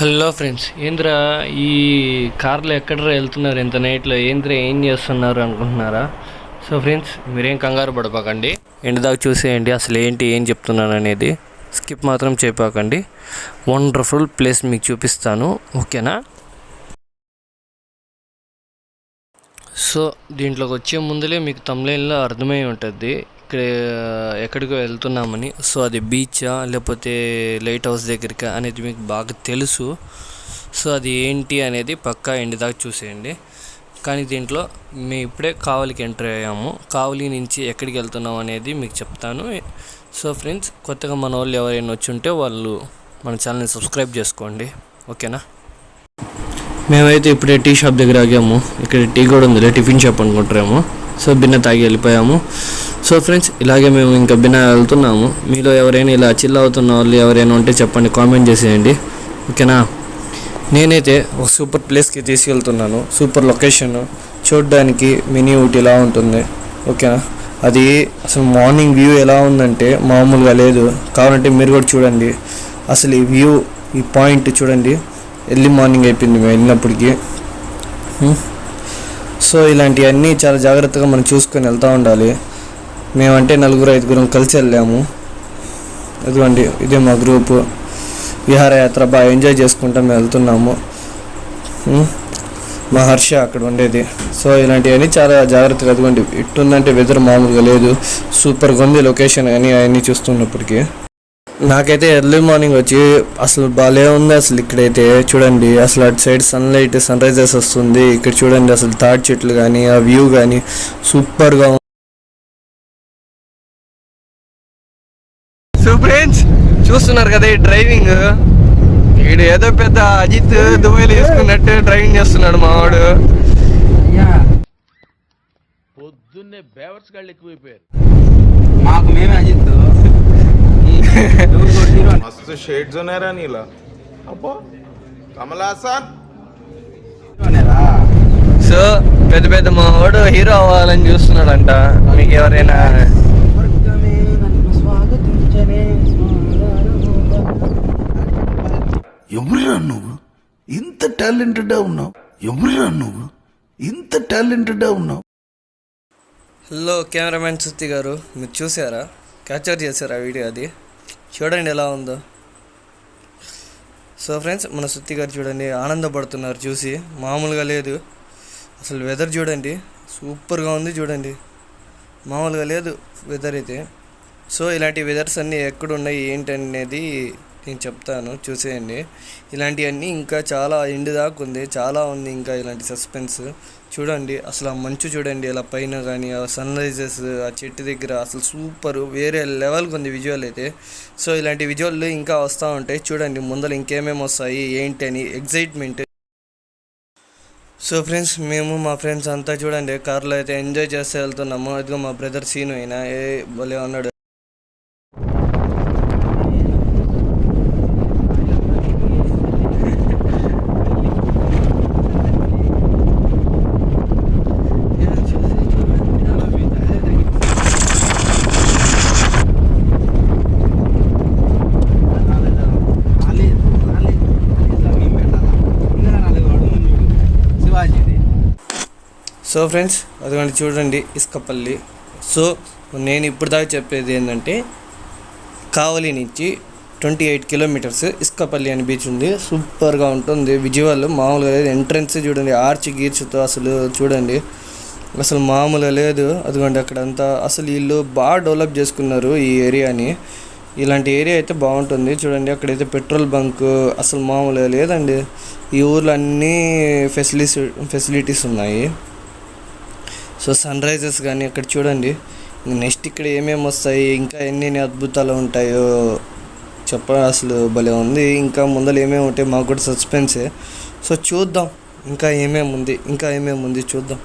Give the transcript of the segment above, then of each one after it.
Hello friends ఏంద్రా ఈ కార్లో ఎక్కడ వెళ్తున్నారు ఇంత నైట్లో? ఏంద్రా ఏం చేస్తున్నారు అనుకుంటున్నారా? సో ఫ్రెండ్స్ మీరేం కంగారు పడపాకండి. ఎండ్ దాకా చూసేయండి అసలు ఏంటి ఏం చెప్తున్నాను అనేది స్కిప్ మాత్రం చెప్పాకండి వండర్ఫుల్ ప్లేస్ మీకు చూపిస్తాను ఓకేనా? సో దీంట్లోకి వచ్చే ముందులే మీకు తమిళంలో అర్థమై ఉంటుంది. ఎక్కడికో వెళ్తున్నామని. సో అది బీచా లేకపోతే లైట్ హౌస్ దగ్గరికా అనేది మీకు బాగా తెలుసు. సో అది ఏంటి అనేది పక్కా ఎండి దాకా చూసేయండి. కానీ దీంట్లో మేము ఇప్పుడే కావలికి ఎంటర్ అయ్యాము. కావలి నుంచి ఎక్కడికి వెళ్తున్నాం అనేది మీకు చెప్తాను. సో ఫ్రెండ్స్ కొత్తగా మన వాళ్ళు ఎవరైనా వచ్చి ఉంటే వాళ్ళు మన ఛానల్ని సబ్స్క్రైబ్ చేసుకోండి. ఓకేనా? మేమైతే ఇప్పుడే టీ షాప్ దగ్గర ఆగాము. ఇక్కడ టీ కూడా ఉంది టిఫిన్ షాప్ అనుకుంటారేమో సో భిన్న తాగి వెళ్ళిపోయాము. సో ఫ్రెండ్స్ ఇలాగే మేము ఇంకా బిన్న వెళ్తున్నాము. మీలో ఎవరైనా ఇలా చిల్ అవుతున్న వాళ్ళు ఎవరైనా ఉంటే చెప్పండి కామెంట్ చేసేయండి. ఓకేనా? నేనైతే ఒక సూపర్ ప్లేస్కి తీసుకెళ్తున్నాను. సూపర్ లొకేషన్ చూడడానికి మినీ ఊటీ ఇలా ఉంటుంది. ఓకేనా? అది అసలు మార్నింగ్ వ్యూ ఎలా ఉందంటే మామూలుగా లేదు. కావాలంటే మీరు కూడా చూడండి. అసలు ఈ వ్యూ ఈ పాయింట్ చూడండి. ఎర్లీ మార్నింగ్ అయిపోయింది మేము వెళ్ళినప్పటికీ. సో ఇలాంటివన్నీ చాలా జాగ్రత్తగా మనం చూసుకొని వెళ్తూ ఉండాలి. మేమంటే నలుగురు ఐదుగురం కలిసి వెళ్ళాము. ఇదిగోండి ఇదే మా గ్రూపు. విహారయాత్ర బాగా ఎంజాయ్ చేసుకుంటాం మేము వెళ్తున్నాము. మా హర్ష అక్కడ ఉండేది. సో ఇలాంటివన్నీ చాలా జాగ్రత్తగా అదిగోండి ఇట్టుందంటే వెదర్ మామూలుగా లేదు. సూపర్గా ఉంది లొకేషన్ కానీ అవన్నీ చూస్తున్నప్పటికీ. నాకైతే ఎర్లీ మార్నింగ్ వచ్చి అసలు బాలే ఉంది అసలు ఇక్కడైతే. చూడండి అసలు అటు సైడ్ సన్లైట్ సన్ రైజెస్ వస్తుంది. ఇక్కడ చూడండి అసలు తాటి చెట్లు కానీ ఆ వ్యూ కానీ సూపర్గా ఫ్రెండ్స్ చూస్తున్నారు కదా ఈ డ్రైవింగ్. వీడు ఏదో పెద్ద అజిత్ దుబాయ్లో వేసుకున్నట్టు డ్రైవింగ్ చేస్తున్నాడు మావాడు. పొద్దున్నే బేవర్స్ గాళ్ళు ఎక్కువైపోయారు. మాకు మేమే అజిత్ మస్తు షేడ్స్ ఉన్నారా నీలా. అబ్బో సో పెద్ద పెద్ద మావాడు హీరో అవ్వాలని చూస్తున్నాడంట. మీకు ఎవరైనా ఎవరురా నువ్వు? ఇంత టాలెంటెడ్గా ఉన్నావు. ఎవరురా నువ్వు? ఇంత టాలెంటెడ్గా ఉన్నావు. హలో కెమెరామెన్ సుత్తి గారు. మీరు చూసారా? క్యాప్చర్ చేశారా వీడియో అది? చూడండి ఎలా ఉందో. సో ఫ్రెండ్స్ మన సుత్తి గారు చూడండి ఆనందపడుతున్నారు చూసి. మామూలుగా లేదు. అసలు వెదర్ చూడండి సూపర్గా ఉంది చూడండి. మామూలుగా లేదు వెదర్ అయితే. సో ఇలాంటి వెదర్స్ అన్నీ ఎక్కడ ఉన్నాయి ఏంటనేది నేను చెప్తాను చూసేయండి. ఇలాంటివన్నీ ఇంకా చాలా ఎండ్ దాకా ఉంది చాలా ఉంది ఇంకా ఇలాంటి సస్పెన్స్. చూడండి అసలు ఆ మంచు చూడండి ఇలా పైన కానీ ఆ సన్ రైజెస్ ఆ చెట్టు దగ్గర అసలు సూపర్ వేరే లెవెల్కి ఉంది విజువల్ అయితే. సో ఇలాంటి విజువల్ ఇంకా వస్తూ ఉంటాయి. చూడండి ముందర ఇంకేమేమి వస్తాయి ఏంటి అని ఎగ్జైట్మెంట్ సో ఫ్రెండ్స్ మేము మా ఫ్రెండ్స్ అంతా చూడండి కార్లో అయితే ఎంజాయ్ చేస్తే వెళ్తున్నాము. అదిగో మా బ్రదర్ సీను అయినా ఏ భలే ఉన్నాడు. సో ఫ్రెండ్స్ అదిగోండి చూడండి ఇసుకపల్లి. సో నేను ఇప్పుడు దాకా చెప్పేది ఏంటంటే కావలి నుంచి ట్వంటీ ఎయిట్ కిలోమీటర్స్ ఇసుకపల్లి అని బీచ్ ఉంది. సూపర్గా ఉంటుంది. విజువల్ మామూలుగా లేదు. ఎంట్రన్స్ చూడండి ఆర్చ్ గీర్చుతో అసలు చూడండి. అసలు మామూలుగా లేదు. అదిగోండి అక్కడంతా. అసలు వీళ్ళు బాగా డెవలప్ చేసుకున్నారు ఈ ఏరియాని. ఇలాంటి ఏరియా అయితే బాగుంటుంది. చూడండి అక్కడైతే పెట్రోల్ బంక్ అసలు మామూలుగా లేదండి. ఈ ఊర్లో అన్నీ ఫెసిలిటీస్ ఫెసిలిటీస్ ఉన్నాయి. సో సన్ రైజెస్ కానీ అక్కడ చూడండి. నెక్స్ట్ ఇక్కడ ఏమేమి వస్తాయి ఇంకా ఎన్ని అద్భుతాలు ఉంటాయో చెప్ప అసలు భలే ఉంది. ఇంకా ముందర ఏమేమి ఉంటాయి మాకు కూడా సస్పెన్సే సో చూద్దాం ఇంకా ఏమేమి ఉంది ఇంకా ఏమేమి ఉంది చూద్దాం.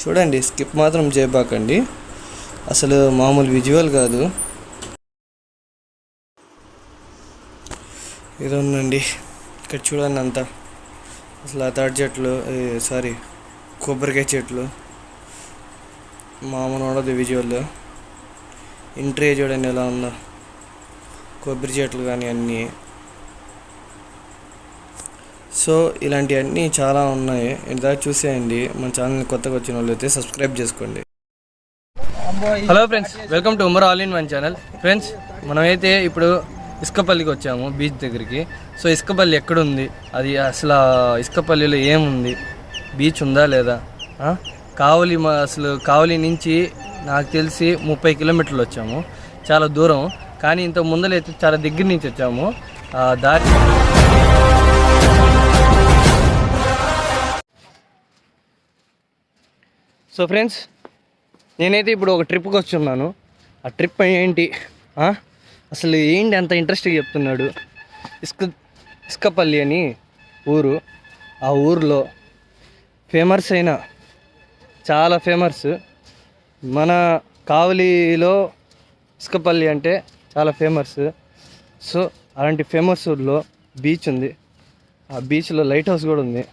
చూడండి స్కిప్ మాత్రం చేయబాకండి. అసలు మామూలు విజువల్ కాదు. ఇది ఉందండి ఇక్కడ చూడండి అంతా. అసలు ఆ తాటి చెట్లు సారీ కొబ్బరికాయ చెట్లు. మామూలు ఉండదు విజువల్ ఇంట్రీ చూడండి ఎలా ఉందో. కొబ్బరి చెట్లు కానీ అన్నీ. సో ఇలాంటివన్నీ చాలా ఉన్నాయి. ఇంత చూసేయండి. మన ఛానల్ కొత్తగా వచ్చిన వాళ్ళు అయితే సబ్స్క్రైబ్ చేసుకోండి. Hello friends welcome to Umar all in one channel. Friends మనమైతే ఇప్పుడు ఇసుకపల్లికి వచ్చాము బీచ్ దగ్గరికి. సో ఇసుకపల్లి ఎక్కడుంది? అది అసలు ఇసుకపల్లిలో ఏముంది? బీచ్ ఉందా లేదా? కావలి మా అసలు కావలి నుంచి నాకు తెలిసి ముప్పై కిలోమీటర్లు వచ్చాము. చాలా దూరం. కానీ ఇంత ముందలైతే చాలా దగ్గర నుంచి వచ్చాము. ఆ దారి సో ఫ్రెండ్స్ నేనైతే ఇప్పుడు ఒక ట్రిప్కి వచ్చున్నాను ఆ ట్రిప్ ఏంటి? అసలు ఏంటి అంత ఇంట్రెస్ట్గా చెప్తున్నాడు? ఇసుక ఇసుకపల్లి అని ఊరు. ఆ ఊరిలో ఫేమస్ అయిన చాలా ఫేమస్ మన కావలిలో ఇసుకపల్లి అంటే చాలా ఫేమస్ సో అలాంటి ఫేమస్ ఊర్లో బీచ్ ఉంది. ఆ బీచ్లో లైట్ హౌస్ కూడా ఉంది.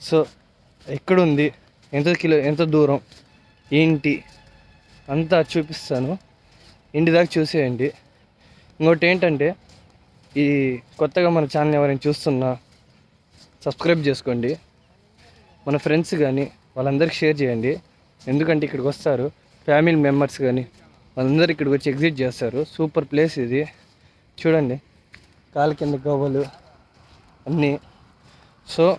సో ఎక్కడుంది? ఎంత కిలో ఎంత దూరం? ఏంటి? అంతా చూపిస్తాను. ఇంటి దాకా చూసేయండి. ఇంకోటి ఏంటంటే ఈ కొత్తగా మన ఛానల్ ఎవరైనా చూస్తున్నా సబ్స్క్రైబ్ చేసుకోండి. మన ఫ్రెండ్స్ కానీ వాళ్ళందరికీ షేర్ చేయండి. ఎందుకంటే ఇక్కడికి వస్తారు. ఫ్యామిలీ మెంబర్స్ కానీ వాళ్ళందరూ ఇక్కడికి వచ్చి ఎగ్జిట్ చేస్తారు. సూపర్ ప్లేస్ ఇది. చూడండి. కాలు కింద గవ్వలు అన్నీ. సో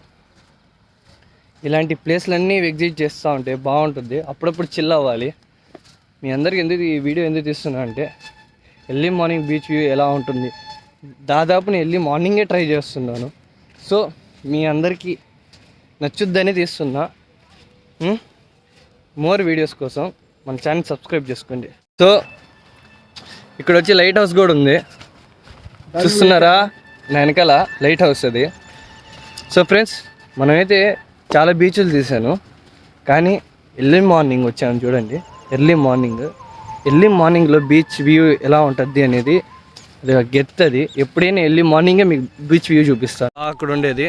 ఇలాంటి ప్లేస్లన్నీ ఎగ్జిట్ చేస్తూ ఉంటే బాగుంటుంది. అప్పుడప్పుడు చిల్ అవ్వాలి. మీ అందరికి ఎందుకు ఈ వీడియో ఎందుకు తీస్తున్నా అంటే ఎర్లీ మార్నింగ్ బీచ్ వ్యూ ఎలా ఉంటుంది? దాదాపు నేను ఎర్లీ మార్నింగే ట్రై చేస్తున్నాను. సో మీ అందరికీ నచ్చుద్దని తీస్తున్నా. మోర్ వీడియోస్ కోసం మన ఛానల్ సబ్స్క్రైబ్ చేసుకోండి. సో ఇక్కడ వచ్చి లైట్ హౌస్ కూడా ఉంది. చూస్తున్నారా? నా వెనకాల లైట్ హౌస్ అది. సో ఫ్రెండ్స్ మనమైతే చాలా బీచ్లు తీసాను కానీ ఎర్లీ మార్నింగ్ వచ్చాను చూడండి. ఎర్లీ మార్నింగ్ ఎర్లీ మార్నింగ్లో బీచ్ వ్యూ ఎలా ఉంటుంది అనేది అది ఒక గెత్ అది. ఎప్పుడైనా ఎర్లీ మార్నింగే మీకు బీచ్ వ్యూ చూపిస్తాను అక్కడ ఉండేది.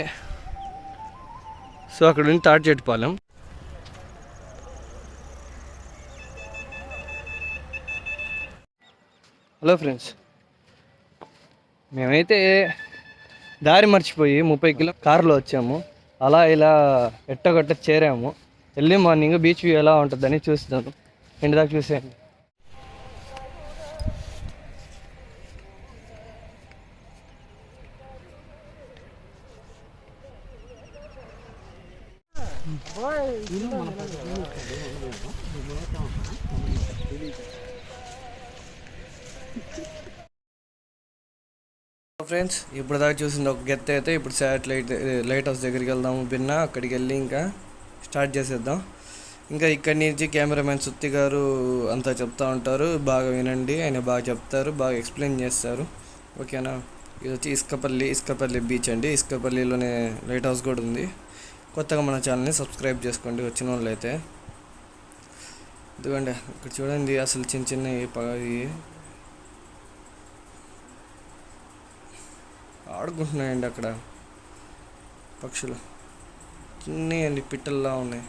సో అక్కడ ఉంది తాటిచెట్టుపాలెం హలో ఫ్రెండ్స్. మేమైతే దారి మర్చిపోయి ముప్పై కిలో కారులో వచ్చాము. అలా ఇలా ఎట్టగొట్ట చేరాము. ఎర్లీ మార్నింగ్ బీచ్ వ్యూ ఎలా ఉంటుందని చూస్తాను ఇంటి దాకా చూసేయండి. ఫ్రెండ్స్ ఇప్పుడు దాకా చూసింది ఒక గెత్త అయితే ఇప్పుడు శాటిలైట్ లైట్ హౌస్ దగ్గరికి వెళ్దాము బిన్న. అక్కడికి వెళ్ళి ఇంకా స్టార్ట్ చేసేద్దాం. ఇంకా ఇక్కడి నుంచి కెమెరామెన్ సుత్తి గారు అంతా చెప్తూ ఉంటారు. బాగా వినండి ఆయన బాగా చెప్తారు బాగా ఎక్స్ప్లెయిన్ చేస్తారు. ఓకేనా? ఇది వచ్చి ఇసుకపల్లి ఇసుకపల్లి బీచ్ అండి. ఇసుకపల్లిలోనే లైట్ హౌస్ కూడా ఉంది. కొత్తగా మన ఛానల్ని సబ్స్క్రైబ్ చేసుకోండి వచ్చిన వాళ్ళు అయితే ఇదిగోండి ఇక్కడ చూడండి అసలు చిన్న చిన్న ఆడుకుంటున్నాయండి అక్కడ. పక్షులు. చిన్నయండి పిట్టల్లా ఉన్నాయి.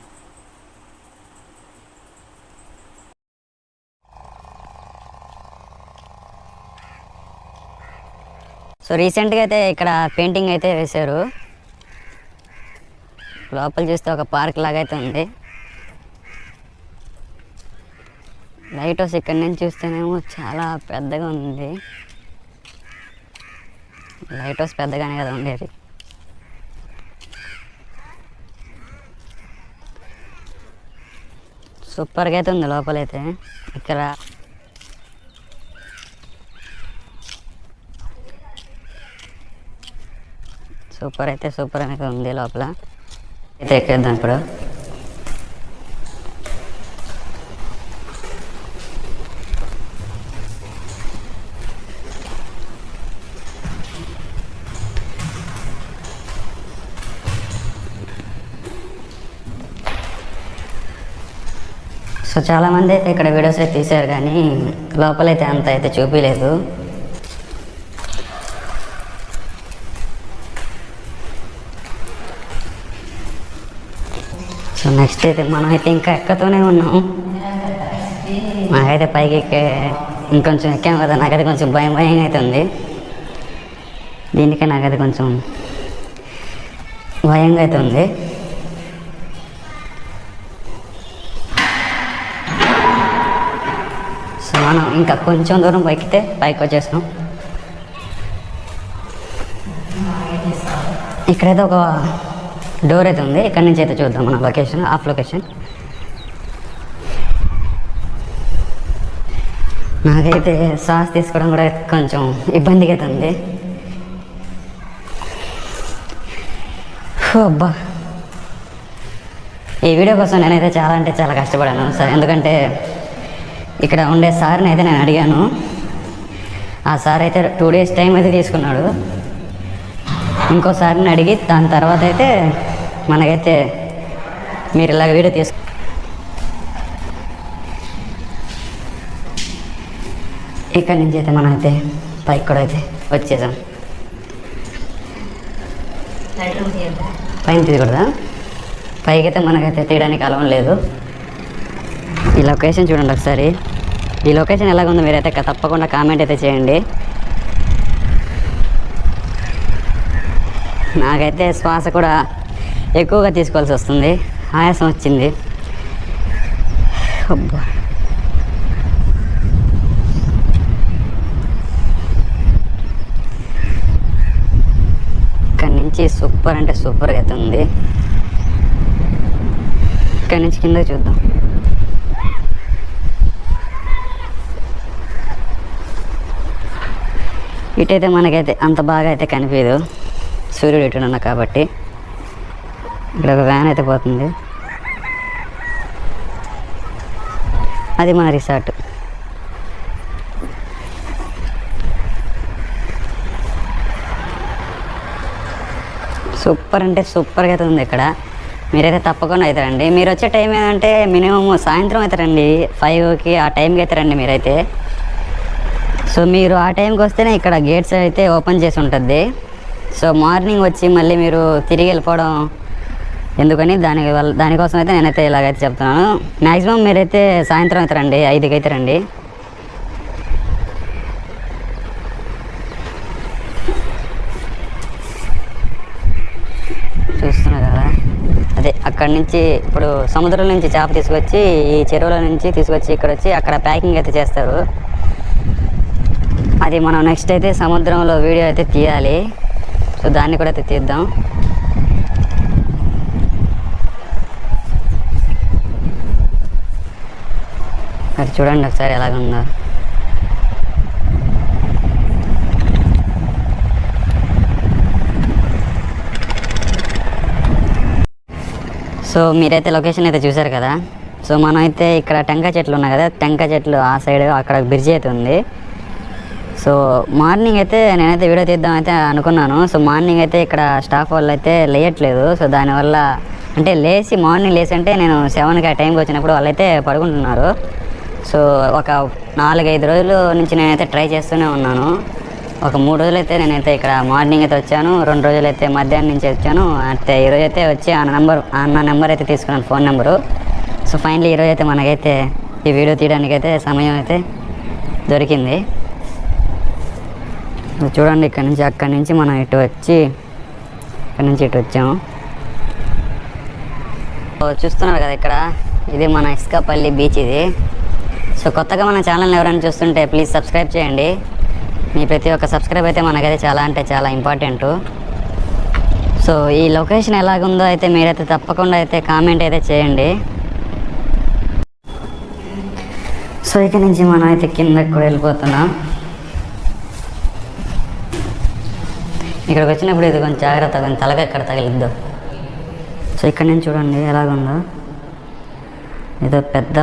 సో రీసెంట్గా అయితే ఇక్కడ పెయింటింగ్ అయితే వేశారు. లోపల చూస్తే ఒక పార్క్ లాగా అయితే ఉంది. లైట్ హౌస్ ఇక్కడ నుంచి చూస్తేనేమో చాలా పెద్దగా ఉంది. లైట్ హౌస్ పెద్దగానే కదా ఉండేది. సూపర్గా అయితే ఉంది లోపలైతే. ఇక్కడ సూపర్ అయితే సూపర్ అనేది ఉంది లోపల. అయితే ఎక్కేద్దాం ఇప్పుడు. సో చాలామంది అయితే ఇక్కడ వీడియోస్ అయితే తీశారు కానీ లోపలైతే అంత అయితే చూపించలేదు సో నెక్స్ట్ అయితే మనం అయితే ఇంకా ఎక్కతోనే ఉన్నాం. నాకైతే పైకి ఎక్కే ఇంకొంచెం ఎక్కాం కదా నాకైతే కొంచెం భయం భయం అయితే ఉంది. దీనికే నాకైతే కొంచెం భయంగా అయితే ఉంది. మనం ఇంకా కొంచెం దూరం పైకితే పైకి వచ్చేసాం ఇక్కడైతే ఒక డోర్ అయితే ఉంది. ఇక్కడ నుంచి అయితే చూద్దాం మన లొకేషన్ ఆఫ్ లొకేషన్ నాకైతే సాస్ తీసుకోవడం కూడా కొంచెం ఇబ్బందిగా అయితే ఉంది. అబ్బా. ఈ వీడియో కోసం నేనైతే చాలా అంటే చాలా కష్టపడాను. సార్ ఎందుకంటే ఇక్కడ ఉండే సార్ని అయితే నేను అడిగాను. ఆ సార్ అయితే టూ డేస్ టైం అయితే తీసుకున్నాడు. ఇంకో సార్ని అడిగి దాని తర్వాత అయితే మనకైతే మీరు ఇలాగ వీడియో తీసుకు ఇక్కడి నుంచి అయితే మనం అయితే పైకి కూడా అయితే వచ్చేసాం. పైన తీయకూడదా పైకి అయితే మనకైతే తీయడానికి అలవం లేదు. ఈ లొకేషన్ చూడండి ఒకసారి. ఈ లొకేషన్ ఎలాగుందో మీరైతే తప్పకుండా కామెంట్ అయితే చేయండి. నాకైతే శ్వాస కూడా ఎక్కువగా తీసుకోవాల్సి వస్తుంది. ఆయాసం వచ్చింది. అబ్బా. నుంచి సూపర్ అంటే సూపర్గా అయితే ఉంది. ఇక్కడ నుంచి కింద చూద్దాం. ఇటైతే మనకైతే అంత బాగా అయితే కనిపించదు సూర్యుడు ఇటున్న కాబట్టి ఇక్కడ ఒక వ్యాన్ అయితే పోతుంది. అది మన రిసార్ట్. సూపర్ అంటే సూపర్గా అయితే ఉంది ఇక్కడ. మీరైతే తప్పకుండా అయితే రండి. మీరు వచ్చే టైం ఏంటంటే మినిమం సాయంత్రం అయితే రండి. ఫైవ్కి ఆ టైంకి అయితే రండి మీరైతే. సో మీరు ఆ టైంకి వస్తేనే ఇక్కడ గేట్స్ అయితే ఓపెన్ చేసి ఉంటుంది సో మార్నింగ్ వచ్చి మళ్ళీ మీరు తిరిగి వెళ్ళిపోవడం ఎందుకని దాని వల్ల దానికోసం అయితే నేనైతే ఇలాగైతే చెప్తున్నాను. మ్యాక్సిమం మీరైతే సాయంత్రం అయితే రండి ఐదుకి అయితే రండి. చూస్తున్నారు కదా. అదే అక్కడి నుంచి ఇప్పుడు సముద్రం నుంచి చేప తీసుకొచ్చి ఈ చెరువుల నుంచి తీసుకొచ్చి ఇక్కడ వచ్చి అక్కడ ప్యాకింగ్ అయితే చేస్తారు. అది మనం నెక్స్ట్ అయితే సముద్రంలో వీడియో అయితే తీయాలి. సో దాన్ని కూడా అయితే తీద్దాం. అది చూడండి ఒకసారి ఎలాగుందో సో మీరైతే లొకేషన్ అయితే చూసారు కదా. సో మనం అయితే ఇక్కడ టెంకాయ చెట్లు ఉన్నాయి కదా టెంకాయ చెట్లు ఆ సైడ్ అక్కడ బ్రిడ్జ్ అయితే ఉంది. సో మార్నింగ్ అయితే నేనైతే వీడియో తీద్దాం అయితే అనుకున్నాను. సో మార్నింగ్ అయితే ఇక్కడ స్టాఫ్ వాళ్ళు అయితే లేయట్లేదు. సో దానివల్ల అంటే లేచి మార్నింగ్ లేచి అంటే నేను సెవెన్కి ఆ టైంకి వచ్చినప్పుడు వాళ్ళైతే పడుకుంటున్నారు. సో ఒక నాలుగైదు రోజుల నుంచి నేనైతే ట్రై చేస్తూనే ఉన్నాను. ఒక మూడు రోజులైతే నేనైతే ఇక్కడ మార్నింగ్ అయితే వచ్చాను. రెండు రోజులైతే మధ్యాహ్నం నుంచి వచ్చాను. అంటే ఈరోజు అయితే వచ్చి ఆ నెంబర్ అన్న నెంబర్ అయితే తీసుకున్నాను ఫోన్ నెంబరు. సో ఫైనల్ ఈరోజు అయితే మనకైతే ఈ వీడియో తీయడానికి అయితే సమయం అయితే దొరికింది. చూడండి ఇక్కడ నుంచి అక్కడి నుంచి మనం ఇటు వచ్చి ఇక్కడ నుంచి ఇటు వచ్చాము. చూస్తున్నారు కదా ఇక్కడ? ఇది మన ఇస్కాపల్లి బీచ్ ఇది. సో కొత్తగా మన ఛానల్ని ఎవరైనా చూస్తుంటే ప్లీజ్ సబ్స్క్రైబ్ చేయండి. మీ ప్రతి ఒక్క సబ్స్క్రైబ్ అయితే మనకైతే చాలా అంటే చాలా ఇంపార్టెంట్. సో ఈ లొకేషన్ ఎలాగుందో అయితే మీరైతే తప్పకుండా అయితే కామెంట్ అయితే చేయండి. సో ఇక నుంచి మనం అయితే కిందకు కూడా వెళ్ళిపోతున్నాం. ఇక్కడికి వచ్చినప్పుడు ఇది కొంచెం జాగ్రత్త కొంచెం తలగా ఎక్కడ తగిలిద్దు. సో ఇక్కడ నుంచి చూడండి ఎలాగుందో. ఏదో పెద్ద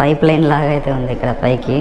పైప్ లైన్ లాగా అయితే ఉంది ఇక్కడ పైకి.